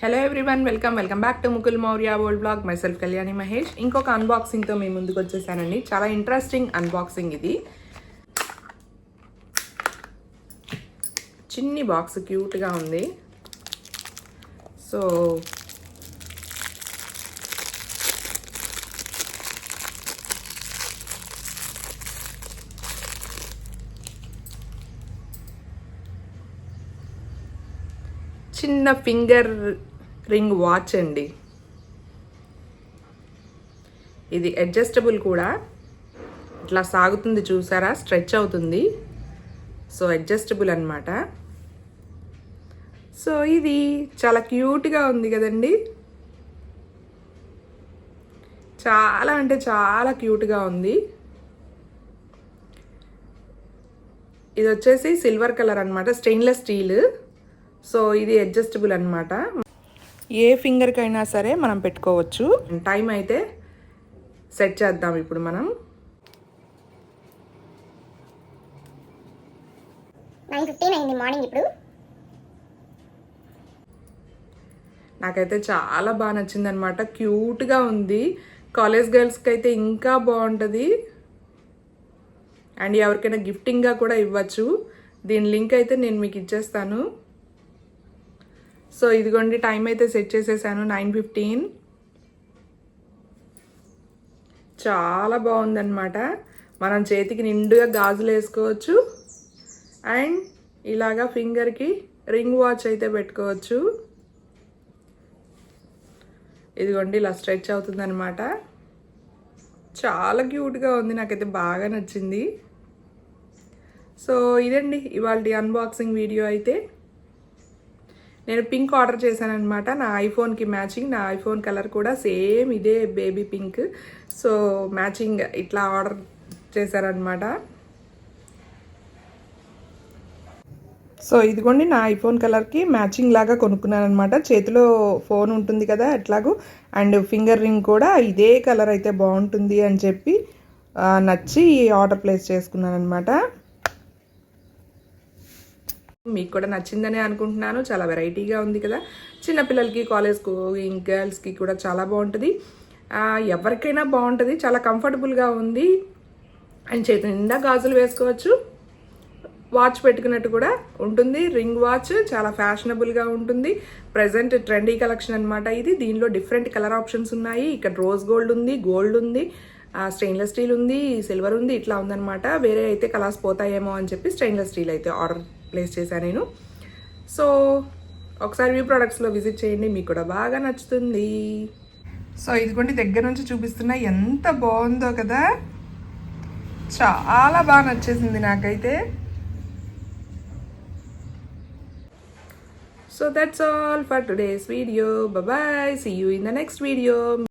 Hello everyone welcome welcome back to Mukul Maurya old blog myself Kalyani Mahesh ఇంకొక అన్బాక్సింగ్తో మీ ముందుకు వచ్చేసానండి. చాలా ఇంట్రెస్టింగ్ అన్బాక్సింగ్ ఇది. చిన్ని బాక్స్ క్యూట్గా ఉంది. సో చిన్న ఫింగర్ రింగ్ వాచ్ అండి. ఇది అడ్జస్టబుల్ కూడా. ఇట్లా సాగుతుంది చూసారా? స్ట్రెచ్ అవుతుంది. సో అడ్జస్టబుల్ అనమాట సో ఇది చాలా క్యూట్గా ఉంది కదండి. చాలా అంటే చాలా క్యూట్గా ఉంది. ఇది వచ్చేసి సిల్వర్ కలర్ అనమాట స్టెయిన్లెస్ స్టీల్. సో ఇది అడ్జస్టబుల్ అనమాట ఏ ఫింగర్కైనా సరే మనం పెట్టుకోవచ్చు. టైం అయితే సెట్ చేద్దాం ఇప్పుడు మనం. నైన్ ఫిఫ్టీన్ అయింది మార్నింగ్ ఇప్పుడు. నాకైతే చాలా బాగా నచ్చింది అనమాట క్యూట్గా ఉంది. కాలేజ్ గర్ల్స్కి అయితే ఇంకా బాగుంటుంది. అండ్ ఎవరికైనా గిఫ్టింగ్గా కూడా ఇవ్వచ్చు. దీని లింక్ అయితే నేను మీకు ఇచ్చేస్తాను. సో ఇదిగోండి టైం అయితే సెట్ చేసేసాను నైన్ ఫిఫ్టీన్ చాలా బాగుందన్నమాట. మనం చేతికి నిండుగా గాజులు వేసుకోవచ్చు. అండ్ ఇలాగా ఫింగర్కి రింగ్ వాచ్ అయితే పెట్టుకోవచ్చు. ఇదిగోండి ఇలా స్ట్రెచ్ అవుతుంది అనమాట చాలా క్యూట్గా ఉంది నాకైతే బాగా నచ్చింది. సో ఇదండి ఇవాళ అన్బాక్సింగ్ వీడియో అయితే. నేను పింక్ ఆర్డర్ చేశాను అనమాట నా ఐఫోన్కి మ్యాచింగ్ నా ఐఫోన్ కలర్ కూడా సేమ్ ఇదే బేబీ పింక్. సో మ్యాచింగ్ ఇట్లా ఆర్డర్ చేశారనమాట సో ఇదిగోండి నా ఐఫోన్ కలర్కి మ్యాచింగ్ లాగా కొనుక్కున్నాను అనమాట చేతిలో ఫోన్ ఉంటుంది కదా ఎట్లాగూ అండ్ ఫింగర్ రింగ్ కూడా ఇదే కలర్ అయితే బాగుంటుంది అని చెప్పి నచ్చి ఆర్డర్ ప్లేస్ చేసుకున్నాను అనమాట మీకు కూడా నచ్చిందనే అనుకుంటున్నాను. చాలా వెరైటీగా ఉంది కదా. చిన్నపిల్లలకి కాలేజ్ గోయింగ్ గర్ల్స్కి కూడా చాలా బాగుంటుంది. ఎవరికైనా బాగుంటుంది. చాలా కంఫర్టబుల్గా ఉంది. అండ్ చేతి నిండా గాజులు వేసుకోవచ్చు. వాచ్ పెట్టుకున్నట్టు కూడా ఉంటుంది. రింగ్ వాచ్ చాలా ఫ్యాషనబుల్గా ఉంటుంది. ప్రజెంట్ ట్రెండీ కలెక్షన్ అనమాట ఇది. దీనిలో డిఫరెంట్ కలర్ ఆప్షన్స్ ఉన్నాయి. ఇక్కడ రోజ్ గోల్డ్ ఉంది గోల్డ్ ఉంది స్టెయిన్లెస్ స్టీల్ ఉంది సిల్వర్ ఉంది ఇట్లా ఉందన్నమాట. వేరే అయితే కలర్స్ పోతాయేమో అని చెప్పి స్టెయిన్లెస్ స్టీల్ అయితే ఆర్డర్ ప్లేస్ చేశాను నేను. సో ఒకసారి వ్యూ ప్రొడక్ట్స్లో విజిట్ చేయండి మీకు కూడా బాగా నచ్చుతుంది. సో ఇదిగోండి దగ్గర నుంచి చూపిస్తున్నా ఎంత బాగుందో కదా. చాలా బాగా నచ్చేసింది నాకైతే. So that's all for today's video bye see you in the next video.